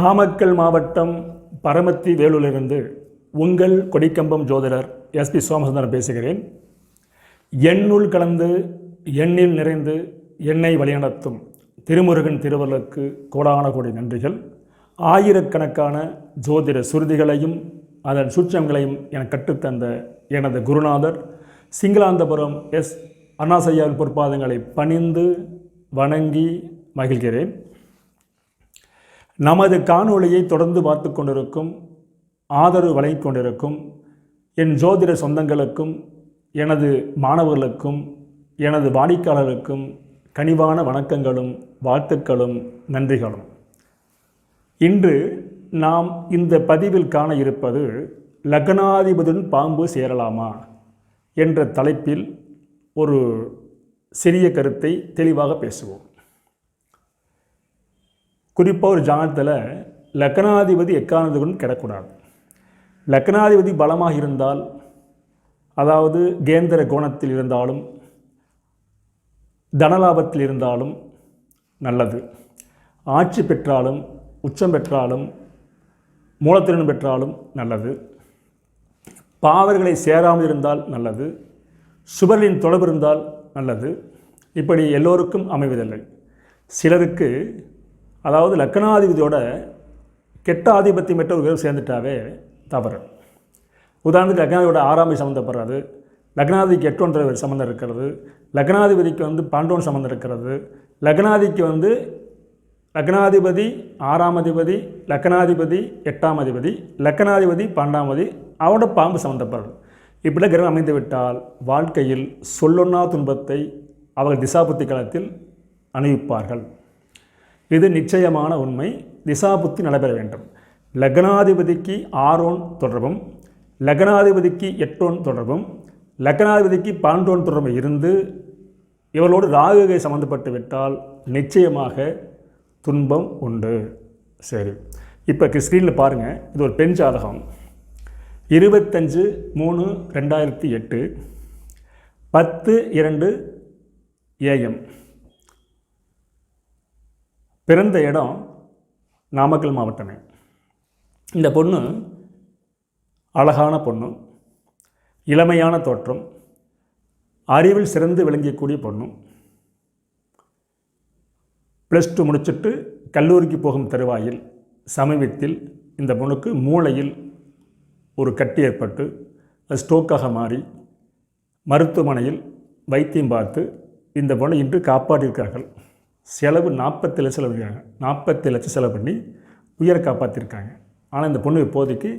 நாமக்கல் மாவட்டம் பரமத்தி வேலூரிலிருந்து உங்கள் கொடிக்கம்பம் ஜோதிடர் எஸ்பி சோமசுந்தரம் பேசுகிறேன். எண்ணுள் கலந்து எண்ணில் நிறைந்து எண்ணெய் வழிநடத்தும் திருமுருகன் திருவள்ளுக்கு கோடான கோடி நன்றிகள். ஆயிரக்கணக்கான ஜோதிட சுருதிகளையும் அதன் சூட்சங்களையும் எனக்கு கற்றுத்தந்த எனது குருநாதர் சிங்களாந்தபுரம் எஸ் அண்ணாசையாவின் பொற்பாதங்களை பணிந்து வணங்கி மகிழ்கிறேன். நமது காணொளியை தொடர்ந்து பார்த்து கொண்டிருக்கும் ஆதரவு வழங்கிக் கொண்டிருக்கும் என் ஜோதிட சொந்தங்களுக்கும் எனது மாணவர்களுக்கும் எனது வாடிக்கையாளருக்கும் கனிவான வணக்கங்களும் வாழ்த்துக்களும் நன்றிகளும். இன்று நாம் இந்த பதிவில் காண இருப்பது லக்னாதிபதியுடன் பாம்பு சேரலாமா என்ற தலைப்பில் ஒரு சிறிய கருத்தை தெளிவாக பேசுவோம். குறிப்பாக ஒரு ஜாதகத்தில் லக்னாதிபதி எக்காரணத்துடன் கிடக்கூடாது. லக்னாதிபதி பலமாக இருந்தால் அதாவது கேந்திர கோணத்தில் இருந்தாலும் தனலாபத்தில் இருந்தாலும் நல்லது. ஆட்சி பெற்றாலும் உச்சம் பெற்றாலும் மூலத்திறன் பெற்றாலும் நல்லது. பாவர்களை சேராமல் இருந்தால் நல்லது. சுவரின் தொடர்பு இருந்தால் நல்லது. இப்படி எல்லோருக்கும் அமைவதில்லை. சிலருக்கு அதாவது லக்னாதிபதியோட கெட்ட ஆதிபத்தியம் பெற்ற ஒரு கிரகம் சேர்ந்துட்டாவே தவறு. உதாரணத்துக்கு லக்னாதிபதியோட ஆறாமை சம்மந்தப்படுறது லக்னாதிபதிக்கு எட்டோன்ற சம்மந்தம் இருக்கிறது லக்னாதிபதிக்கு வந்து பாண்டோன் சம்மந்தம் இருக்கிறது லக்னாதிக்கு வந்து லக்னாதிபதி ஆறாம் அதிபதி லக்னாதிபதி எட்டாம் அதிபதி லக்னாதிபதி பன்னெண்டாம் அவனோட பாம்பு சம்மந்தப்படுறது இப்படிலாம் கிரகம் அமைந்து விட்டால் வாழ்க்கையில் சொல்லொன்னா துன்பத்தை அவர்கள் திசாபுத்தி காலத்தில் அணிவிப்பார்கள். இது நிச்சயமான உண்மை. திசாபுத்தி நடைபெற வேண்டும். லக்னாதிபதிக்கு ஆரோன் தொடர்பும் லக்னாதிபதிக்கு எட்டோன் தொடர்பும் லக்னாதிபதிக்கு பன்னெண்டோன் தொடர்பு இருந்து இவளோடு ராகுகை சம்மந்தப்பட்டு விட்டால் நிச்சயமாக துன்பம் உண்டு. சரி இப்போ ஸ்க்ரீனில் பாருங்கள் இது ஒரு பெண் ஜாதகம். இருபத்தஞ்சு மூணு ரெண்டாயிரத்தி எட்டு பத்து இரண்டு ஏஎம் பிறந்த இடம் நாமக்கல் மாவட்டமே. இந்த பொண்ணு அழகான பொண்ணு இளமையான தோற்றம் அறிவில் சிறந்து விளங்கக்கூடிய பொண்ணு. ப்ளஸ் டூ முடிச்சுட்டு கல்லூரிக்கு போகும் தருவாயில் சமீபத்தில் இந்த பொண்ணுக்கு மூளையில் ஒரு கட்டி ஏற்பட்டு அது ஸ்ட்ரோக்காக மாறி மருத்துவமனையில் வைத்தியம் பார்த்து இந்த பொண்ணை இன்று காப்பாற்றியிருக்கிறார்கள். செலவு நாற்பத்தி லட்சம் செலவு நாற்பத்தி லட்சம் செலவு பண்ணி உயிரை காப்பாற்றிருக்காங்க ஆனால் இந்த பொண்ணு இப்போதைக்கு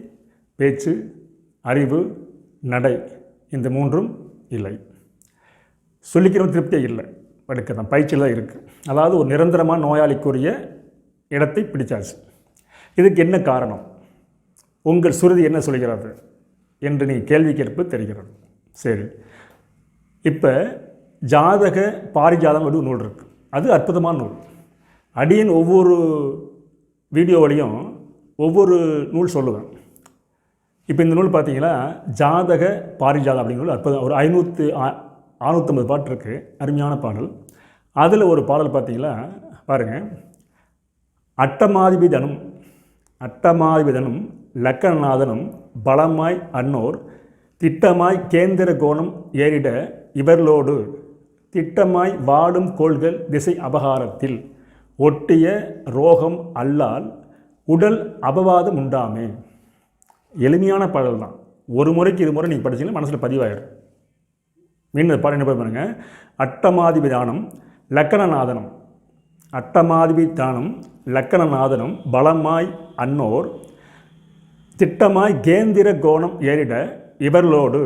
பேச்சு அறிவு நடை இந்த மூன்றும் இல்லை. சொல்லிக்கிறவன் திருப்தியே இல்லை. படுக்க தான். பயிற்சியில் தான் இருக்குது அதாவது ஒரு நிரந்தரமான நோயாளிக்குரிய இடத்தை பிடிச்சாச்சு. இதுக்கு என்ன காரணம்? உங்கள் சுருதி என்ன சொல்கிறது என்று நீ கேள்வி கேட்பு தெரிகிறது. சரி. இப்போ ஜாதக பாரிஜாதம் ஒரு நூல் இருக்குது அது அற்புதமான நூல். அடியின் ஒவ்வொரு வீடியோவிலையும் ஒவ்வொரு நூல் சொல்லுவேன். இப்போ இந்த நூல் பார்த்தீங்கன்னா ஜாதக பாரிஜாதம் அப்படிங்கிற நூல் அற்புதம். ஒரு ஐநூற்று அறுநூற்றம்பது பாட்டு இருக்குது அருமையான பாடல். அதில் ஒரு பாடல் பார்த்தீங்கன்னா பாருங்கள் அட்டமாதிபிதனும் அட்டமாதிபிதனும் லக்கணநாதனும் பலமாய் அன்னோர் திட்டமாய் கேந்திர கோணம் ஏறிட இவர்களோடு திட்டமாய் வாடும் கோள்கள் திசை அபகாரத்தில். ஒட்டிய ரோகம் அல்லால் உடல் அபவாதம் உண்டாமே. எளிமையான பாடல் தான். ஒரு முறைக்கு இரு முறை நீங்கள் படிச்சீங்கன்னா மனசில் பதிவாயிடும். மீண்டும் பாடம் என்ன பண்ணுங்கள் அட்டமாதிபிதானம் லக்கணநாதனம். அட்டமாதிபிதானம் லக்கணநாதனம் பலமாய் அன்னோர் திட்டமாய் கேந்திர கோணம் ஏறிட இவர்களோடு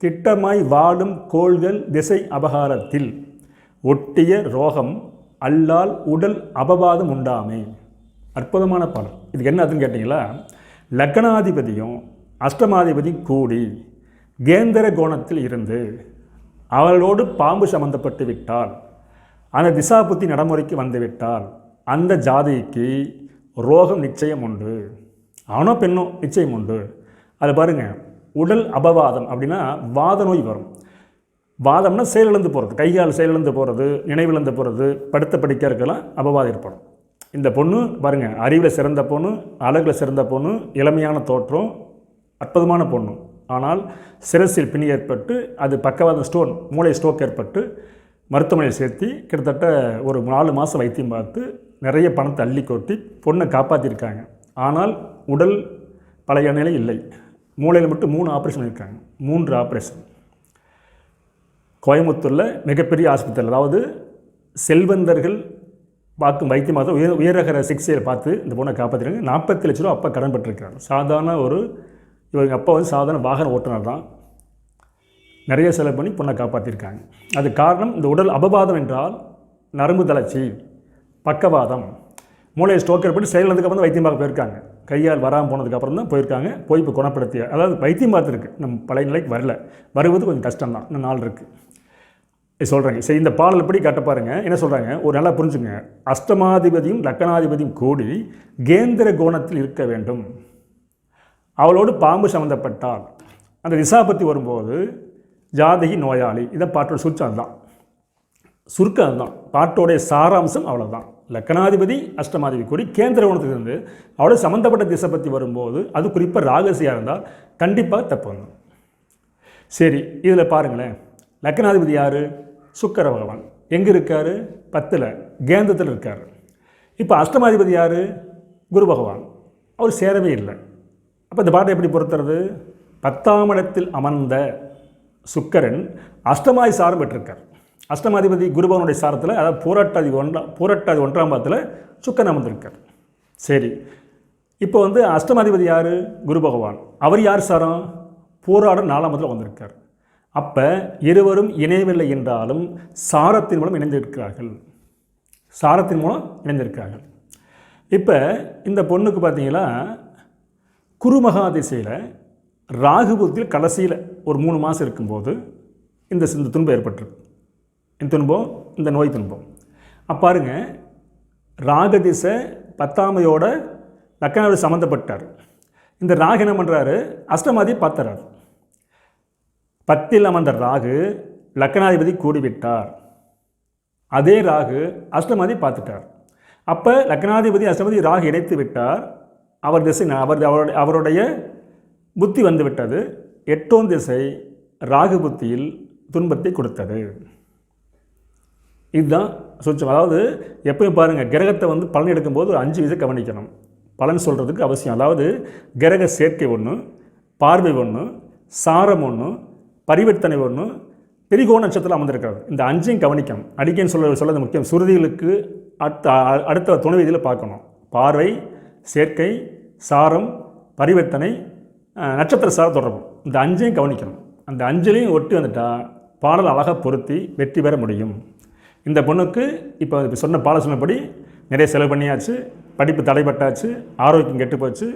திட்டமாய் வாடும் கோள்கள் திசை அபகாரத்தில் ஒட்டிய ரோகம் அல்லால் உடல் அபவாதம் உண்டாமே. அற்புதமான பாடல். இதுக்கு என்ன அதுன்னு கேட்டிங்களா? லக்னாதிபதியும் அஷ்டமாதிபதி கூடி கேந்திர கோணத்தில் இருந்து அவளோடு பாம்பு சம்பந்தப்பட்டு விட்டால் அந்த திசாபுத்தி நடைமுறைக்கு வந்துவிட்டால் அந்த ஜாதிக்கு ரோகம் நிச்சயம் உண்டு. ஆணோ பெண்ணோ நிச்சயம் உண்டு. அது பாருங்கள் உடல் அபவாதம் அப்படின்னா வாத நோய் வரும். வாதம்னா செயலிழந்து போகிறது கைகால் செயலிழந்து போகிறது நினைவிழந்து போகிறது படுத்த படிக்க இருக்கலாம் அபவாதம் ஏற்படும். இந்த பொண்ணு பாருங்கள் அறிவில் சிறந்த பொண்ணு அழகில் சிறந்த பொண்ணு இளமையான தோற்றம் அற்புதமான பொண்ணு. ஆனால் சிரசில் பிணி ஏற்பட்டு அது பக்கவாத ஸ்டோன் மூளை ஸ்ட்ரோக் ஏற்பட்டு மருத்துவமனையில் சேர்த்து கிட்டத்தட்ட ஒரு நாலு மாதம் வைத்தியம் பார்த்து நிறைய பணத்தை அள்ளி கொட்டி பொண்ணை காப்பாற்றிருக்காங்க ஆனால் உடல் பழைய நிலை இல்லை. மூளையில் மட்டும் மூணு ஆப்ரேஷன் இருக்காங்க மூன்று ஆப்ரேஷன் கோயம்புத்தூரில் மிகப்பெரிய ஆஸ்பத்திரி அதாவது செல்வந்தர்கள் பார்க்கும் வைத்தியமாக உயர் உயரகர சிகிச்சையை பார்த்து இந்த பொண்ணை காப்பாற்றிருக்காங்க நாற்பத்தி லட்ச ரூபா அப்பா கடன் பட்டிருக்காங்க சாதாரண ஒரு இவங்க அப்பா வந்து சாதாரண வாகன ஓட்டுநர் தான். நிறைய செலவு பண்ணி பொண்ணை காப்பாற்றிருக்காங்க அது காரணம் இந்த உடல் அபவாதம் என்றால் நரம்பு தளர்ச்சி பக்கவாதம். மூளையை ஸ்டோக்கர் ஏற்பட்டு செயலதுக்கப்புறம் வந்து வைத்தியமாக போயிருக்காங்க. கையால் வராமல் போனதுக்கப்புறம் தான் போயிருக்காங்க. போய் இப்போ குணப்படுத்திய அதாவது வைத்தியம் பார்த்துருக்கு. நம்ம பழைய நிலைக்கு வரல. வருவது கொஞ்சம் கஷ்டம் தான் இன்னும் நாள் இருக்குது சொல்கிறேங்க சரி இந்த பாடல் எப்படி கட்ட பாருங்க. என்ன சொல்கிறாங்க ஒரு நல்லா புரிஞ்சுங்க. அஷ்டமாதிபதியும் லக்கணாதிபதியும் கூடி கேந்திர கோணத்தில் இருக்க வேண்டும். அவளோடு பாம்பு சம்மந்தப்பட்டால் அந்த திசாபத்தி வரும்போது ஜாதகி நோயாளி. இதை பாட்டோட சுருச்சம் தான் சுருக்கம் அதுதான். பாட்டோடைய சாராம்சம் அவ்வளோதான் லக்கணாதிபதி அஷ்டமாதிபதி கூடி கேந்திர கோணத்திலிருந்து அவளோட சம்மந்தப்பட்ட திசை பற்றி வரும்போது அது குறிப்பாக ராகசியாக இருந்தால் கண்டிப்பாக தப்பு வந்துடும் சரி இதில் பாருங்களேன். லக்கணாதிபதி யார்? சுக்கர பகவான். எங்கே இருக்கார்? பத்தில் கேந்திரத்தில் இருக்கார். இப்போ அஷ்டமாதிபதி யார்? குரு பகவான். அவர் சேரவே இல்லை. அப்போ இந்த பாட்டை எப்படி பொறுத்துறது பத்தாம் இடத்தில் அமர்ந்த சுக்கரன் அஷ்டமாதி சாரம் பெற்றிருக்கார். அஷ்டமாதிபதி குருபவனுடைய சாரத்தில் அதாவது பூரட்டாதி ஒன்றாம் பூரட்டாதி ஒன்றாம் பாதத்தில் சுக்கன் அமர்ந்திருக்கார். சரி. இப்போ வந்து அஷ்டமாதிபதி யார்? குரு பகவான் அவர் யார் சாரம்? போராடம் நாலாம் வந்திருக்கார். அப்போ இருவரும் இணையவில்லை என்றாலும் சாரத்தின் மூலம் இணைந்திருக்கிறார்கள். சாரத்தின் மூலம் இணைந்திருக்கிறார்கள். இப்போ இந்த பொண்ணுக்கு பார்த்தீங்கன்னா குருமகா திசையில் ராகுபுத்தில் கடைசியில் ஒரு மூணு மாதம் இருக்கும்போது இந்த இந்த துன்பம் ஏற்பட்டிருக்கு. துன்பம் இந்த நோய் துன்பம். அப்போ பாருங்க ராகதிசை பத்தாமையோட லக்கணாவோட சம்மந்தப்பட்டார் இந்த ராகு என்ன பண்ணுறாரு அஷ்டமாதி பார்த்துறார். பத்தில் அமர்ந்த ராகு லக்கணாதிபதி கூடிவிட்டார். அதே ராகு அஷ்டமாதி பார்த்துட்டார். அப்போ லக்னாதிபதி அஷ்டமதி ராகு இணைத்து விட்டார். அவர் திசை அவர் அவருடைய அவருடைய புத்தி வந்துவிட்டது எட்டோம் எட்டோன் திசை ராகு புத்தியில் துன்பத்தை கொடுத்தது. இதுதான் சுச்சம் அதாவது எப்பயும் பாருங்கள் கிரகத்தை வந்து பலன் எடுக்கும்போது ஒரு அஞ்சு விதம் கவனிக்கணும். பலன் சொல்கிறதுக்கு அவசியம். அதாவது கிரக சேர்க்கை ஒன்று பார்வை ஒன்று சாரம் ஒன்று பரிவர்த்தனை ஒன்று திரிகோண நட்சத்திரம் அமர்ந்திருக்கிறது. இந்த அஞ்சையும் கவனிக்கணும். அடிக்கன்னு சொல்ல சொல்வது முக்கியம். சுருதிகளுக்கு அடுத்த அடுத்த துணை விதியில் பார்க்கணும். பார்வை சேர்க்கை சாரம் பரிவர்த்தனை நட்சத்திர சார தொடர்பு. இந்த அஞ்சையும் கவனிக்கணும். அந்த அஞ்சலையும் ஒட்டி வந்துட்டால் பாடல் அழகாக பொருத்தி வெற்றி பெற முடியும். இந்த பொண்ணுக்கு இப்போ இப்போ சொன்ன பாலசனப்படி நிறைய செலவு பண்ணியாச்சு படிப்பு தடைப்பட்டாச்சு ஆரோக்கியம் கெட்டு போச்சு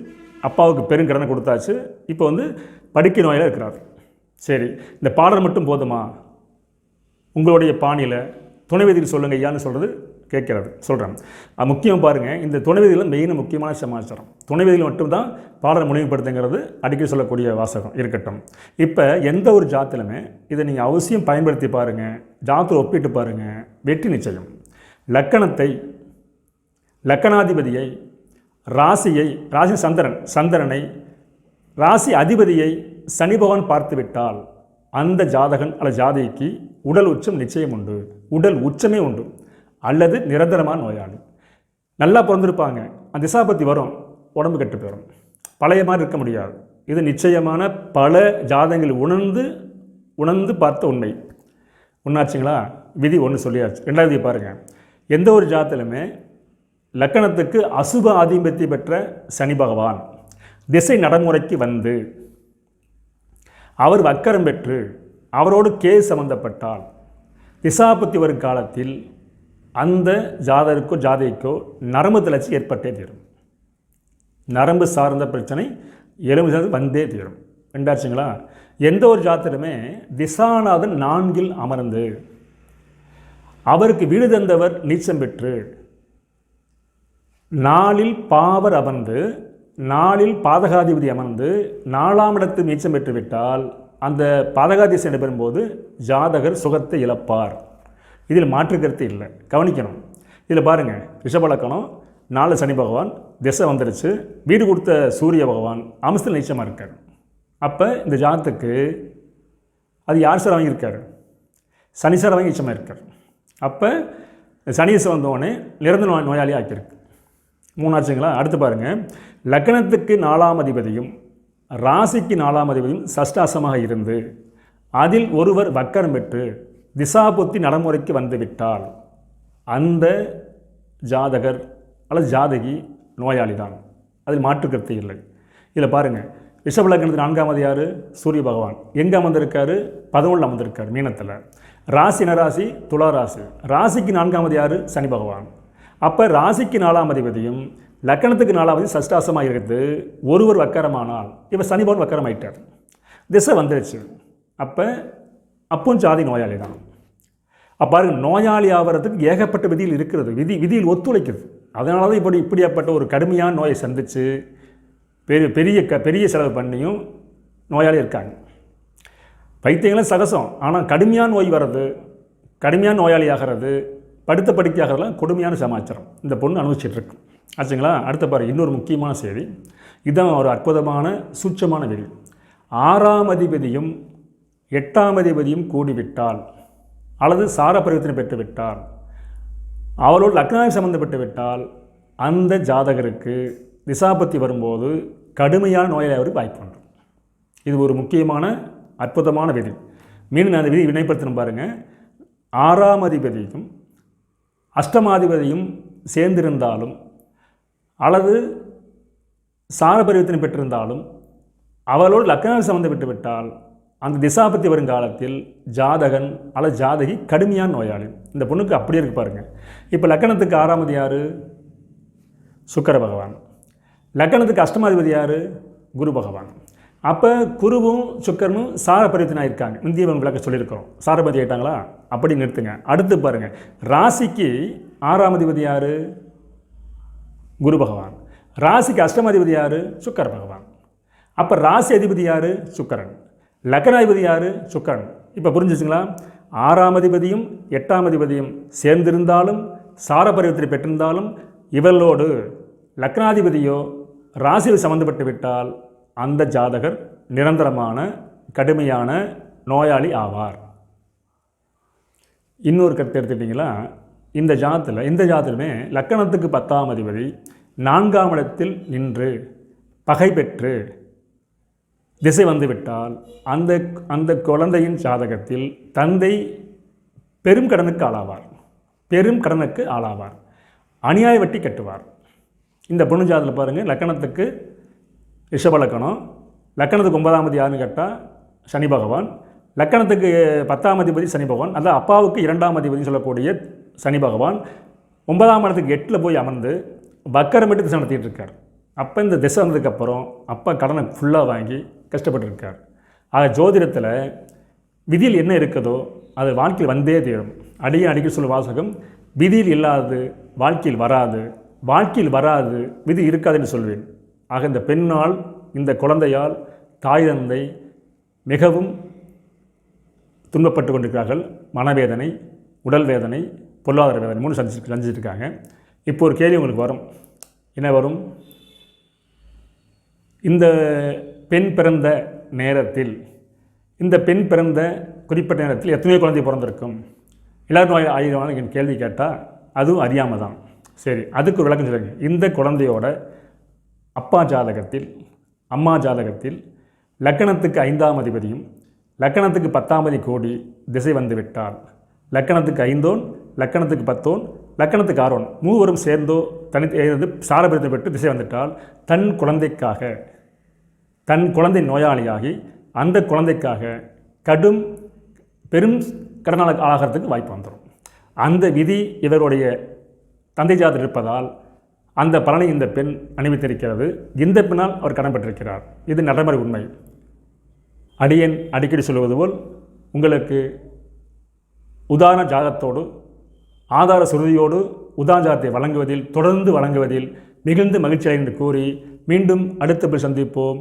அப்பாவுக்கு பெருங்கடனை கொடுத்தாச்சு இப்போ வந்து படிக்க நோயில் இருக்கிறார். சரி இந்த பாடல் மட்டும் போதுமா? உங்களுடைய பாணியில் துணைவதியில் சொல்லுங்கள் ஐயான்னு சொல்கிறது கேட்கிறது. சொல்கிறேன் அது முக்கியம் பாருங்கள் இந்த துணைவதியில் மெயின் முக்கியமான சமாச்சாரம். துணைவதியில் மட்டும்தான் பாடலை முழுமைப்படுத்துங்கிறது அடிக்கடி சொல்லக்கூடிய வாசகம் இருக்கட்டும். இப்போ எந்த ஒரு ஜாத்திலுமே இதை நீங்கள் அவசியம் பயன்படுத்தி பாருங்கள் ஜாத்தில் ஒப்பிட்டு பாருங்கள் வெற்றி நிச்சயம். லக்கணத்தை லக்கணாதிபதியை ராசியை ராசி சந்திரன் சந்திரனை ராசி அதிபதியை சனி பகவான் பார்த்துவிட்டால் அந்த ஜாதகன் அல்ல ஜாதகிக்கு உடல் உச்சம் நிச்சயம் உண்டு. உடல் உச்சமே உண்டு. அல்லது நிரந்தரமான நோயாளி. நல்லா பிறந்திருப்பாங்க. அந்த திசாபத்தி வரும். உடம்பு கெட்டு போயிடும் பழைய மாதிரி இருக்க முடியாது. இது நிச்சயமான பல ஜாதகங்கள் உணர்ந்து உணர்ந்து பார்த்த உண்மை. ஒன்றாச்சுங்களா விதி ஒன்று சொல்லியாச்சு. ரெண்டாவது பாருங்கள் எந்த ஒரு ஜாதத்திலுமே லக்கணத்துக்கு அசுப ஆதிபத்தி பெற்ற சனி பகவான் திசை நடைமுறைக்கு வந்து அவர் வக்கரம் பெற்று அவரோடு கே சம்பந்தப்பட்டால் திசாபத்தி வரும் காலத்தில் அந்த ஜாதருக்கோ ஜாதைக்கோ நரம்பு தளர்ச்சி ஏற்பட்டே தீரும். நரம்பு சார்ந்த பிரச்சனை எலும்பு சார்ந்து வந்தே தீரும். ரெண்டாச்சுங்களா எந்த ஒரு ஜாத்திரமே திசாநாதன் நான்கில் அமர்ந்து அவருக்கு வீடு தந்தவர் நீச்சம் பெற்று நாளில் பாவர் அமர்ந்து நாளில் பாதகாதிபதி அமர்ந்து நாலாம் இடத்து நீச்சம் பெற்றுவிட்டால் அந்த பாதகாதிசை நடைபெறும்போது ஜாதகர் சுகத்தை இழப்பார். இதில் மாற்றுக்கருத்து இல்லை. கவனிக்கணும். இதில் பாருங்கள் ரிஷபலக்கணம் நாலு சனி பகவான் திசை வந்துருச்சு. வீடு கொடுத்த சூரிய பகவான் அம்சத்தில் நிச்சயமாக இருக்கார். அப்போ இந்த ஜாதத்துக்கு அது யார் சார் வாங்கியிருக்கார்? சனி சார் வாங்கி நிச்சயமாக இருக்கார். அப்போ சனீசை வந்தோடனே நிரந்தர நோய் நோயாளி ஆக்கியிருக்கு. மூணாச்சுங்களா அடுத்து பாருங்கள் லக்னத்துக்கு நாலாம் அதிபதியும் ராசிக்கு நாலாம் அதிபதியும் சஷ்டாசமாக இருந்து அதில் ஒருவர் வக்கரம் பெற்று திசாபுத்தி நடைமுறைக்கு வந்துவிட்டால் அந்த ஜாதகர் அல்லது ஜாதகி நோயாளி தான் அதில் மாற்றுக்கருத்து இல்லை. இதில் பாருங்கள் ரிஷபலக்கணத்துக்கு நான்காம் யார் சூரிய பகவான். எங்கே அமர்ந்திருக்காரு? பதவுள் அமர்ந்திருக்கார் மீனத்தில். ராசி நராசி துலா ராசி. ராசிக்கு நான்காம் யார் சனி பகவான். அப்போ ராசிக்கு நாலாம் அதிபதியும் லக்கணத்துக்கு நாலாவது சஷ்டாசமாக இருக்குது. ஒருவர் வக்கரமானால் இவர் சனி பகவான் வக்கரம் ஆயிட்டார் திசை வந்துருச்சு. அப்போ அப்பவும் ஜாதி நோயாளி தான் பாருங்க நோயாளி ஆகிறதுக்கு ஏகப்பட்ட விதியில் இருக்கிறது. விதி விதியில் ஒத்துழைக்கிறது. அதனால தான் இப்படி இப்படியாப்பட்ட ஒரு கடுமையான நோயை சந்தித்து பெரிய பெரிய க பெரிய செலவு பண்ணியும் நோயாளி இருக்காங்க. பைத்தியங்களும் சகசம். ஆனால் கடுமையான நோய் வர்றது கடுமையான நோயாளி ஆகிறது படுத்த படுக்கையாகிறதுலாம் கொடுமையான சமாச்சாரம். இந்த பொண்ணு அனுபவிச்சிட்ருக்கு ஆச்சுங்களா? அடுத்த பாரு இன்னொரு முக்கியமான செய்தி. இதுதான் ஒரு அற்புதமான சூட்சமான வெளி ஆறாம் அதிபதியும் எட்டாம் அதிபதியும் கூடிவிட்டால் அல்லது சார பரிவர்த்தனை பெற்றுவிட்டார். அவளோடு லக்னாவை சம்மந்தப்பட்டு விட்டால் அந்த ஜாதகருக்கு திசாபத்தி வரும்போது கடுமையான நோயாளி வாய்ப்பு உண்டு. இது ஒரு முக்கியமான அற்புதமான விதி. மீண்டும் நான் அந்த விதி வினைப்படுத்தணும் பாருங்கள் ஆறாம் அதிபதியும் அஷ்டமாதிபதியும் சேர்ந்திருந்தாலும் அல்லது சார பரிவர்த்தனை பெற்றிருந்தாலும் அவளோடு லக்னாவை சம்மந்தப்பட்டு விட்டால் அந்த திசாபத்தி வருங்காலத்தில் ஜாதகன் அல்லது ஜாதகி கடுமையான நோயாளி. இந்த பொண்ணுக்கு அப்படியே இருக்கு பாருங்க. இப்போ லக்கணத்துக்கு ஆறாமது யார்? சுக்கர பகவான். லக்கணத்துக்கு அஷ்டமாதிபதி யார்? குரு பகவான். அப்போ குருவும் சுக்கரனும் சார இருக்காங்க. இந்தியவன் விளக்க சொல்லியிருக்கிறோம். சாரபதி ஆகிட்டாங்களா அப்படி நிறுத்துங்க. அடுத்து பாருங்கள் ராசிக்கு ஆறாம் அதிபதி யார்? குரு பகவான். ராசிக்கு அஷ்டமாதிபதி யார்? சுக்கர பகவான். அப்போ ராசி அதிபதி யார்? சுக்கரன். லக்னாதிபதி யார்? சுக்கரன். இப்போ புரிஞ்சிச்சுங்களா? ஆறாம் அதிபதியும் எட்டாம் அதிபதியும் சேர்ந்திருந்தாலும் சார பெற்றிருந்தாலும் இவர்களோடு லக்னாதிபதியோ ராசியில் சம்மந்தப்பட்டு விட்டால் அந்த ஜாதகர் நிரந்தரமான கடுமையான நோயாளி ஆவார். இன்னொரு கருத்து எடுத்துட்டிங்களா இந்த ஜாதத்தில் இந்த ஜாதத்திலுமே லக்கணத்துக்கு பத்தாம் அதிபதி நான்காம் இடத்தில் நின்று பகை பெற்று திசை வந்துவிட்டால் அந்த அந்த குழந்தையின் ஜாதகத்தில் தந்தை பெரும் கடனுக்கு ஆளாவார். பெரும் கடனுக்கு ஆளாவார். அநியாய வட்டி கட்டுவார். இந்த பொண்ணு ஜாதத்தில் பாருங்கள் லக்கணத்துக்கு ரிஷப லக்கணம் லக்கணத்துக்கு ஒன்பதாம் யாருன்னு கேட்டால் சனி பகவான் லக்கணத்துக்கு பத்தாம் அதிபதி சனி பகவான் அதான் அப்பாவுக்கு இரண்டாம் அதிபதி சொல்லக்கூடிய சனி பகவான் ஒன்பதாம் இடத்துக்கு எட்டில் போய் அமர்ந்து பக்கரமிட்டு திசை நடத்திட்டு இருக்கார். அப்போ இந்த திசை வந்ததுக்கப்புறம் அப்பா கடனை ஃபுல்லாக வாங்கி கஷ்டப்பட்டுருக்கார். ஆக ஜோதிடத்தில் விதியில் என்ன இருக்குதோ அது வாழ்க்கையில் வந்தே தீரும். அடிய அடிக்க சொல்லும் வாசகம் விதியில் இல்லாது வாழ்க்கையில் வராது வாழ்க்கையில் வராது விதி இருக்காதுன்னு சொல்வேன். ஆக இந்த பெண்ணால் இந்த குழந்தையால் தாய் தந்தை மிகவும் துன்பப்பட்டு கொண்டிருக்கிறார்கள். மனவேதனை உடல் வேதனை பொருளாதார வேதனை மூணு சந்திச்சு சந்திச்சிருக்காங்க. இப்போ ஒரு கேள்வி உங்களுக்கு வரும். என்ன வரும்? இந்த பெண் பிறந்த நேரத்தில் இந்த பெண் பிறந்த குறிப்பிட்ட நேரத்தில் எத்தனையோ குழந்தை பிறந்திருக்கும். எல்லாரும் நோய் என் கேள்வி கேட்டால் அதுவும் அறியாமல் தான் சரி அதுக்கு ஒரு விளக்கம் சொல்லுங்க. இந்த குழந்தையோட அப்பா ஜாதகத்தில் அம்மா ஜாதகத்தில் லக்கணத்துக்கு ஐந்தாம் அதிபதியும் லக்கணத்துக்கு பத்தாமதி கோடி திசை வந்து விட்டால் லக்கணத்துக்கு ஐந்தோன் லக்கணத்துக்கு பத்தோன் லக்கணத்துக்கு ஆரோன் மூவரும் சேர்ந்தோ தனி சாரபிரத்தை பெற்று திசை வந்துட்டால் தன் குழந்தைக்காக தன் குழந்தை நோயாளியாகி அந்த குழந்தைக்காக கடும் பெரும் கடனால் ஆகிறதுக்கு வாய்ப்பு வந்துடும் அந்த விதி இவருடைய தந்தை ஜாதர் இருப்பதால் அந்த பலனை இந்த பெண் அணிவித்திருக்கிறது. இந்த பெண்ணால் அவர் கடன் பெற்றிருக்கிறார். இது நடைமுறை உண்மை. அடியன் அடிக்கடி சொல்வது போல் உங்களுக்கு உதாரண ஜாதத்தோடு ஆதார சுருதியோடு உதாஞ்சாரத்தை வழங்குவதில் தொடர்ந்து வழங்குவதில் மிகுந்த மகிழ்ச்சி என்று கூறி மீண்டும் அடுத்த சந்திப்போம்.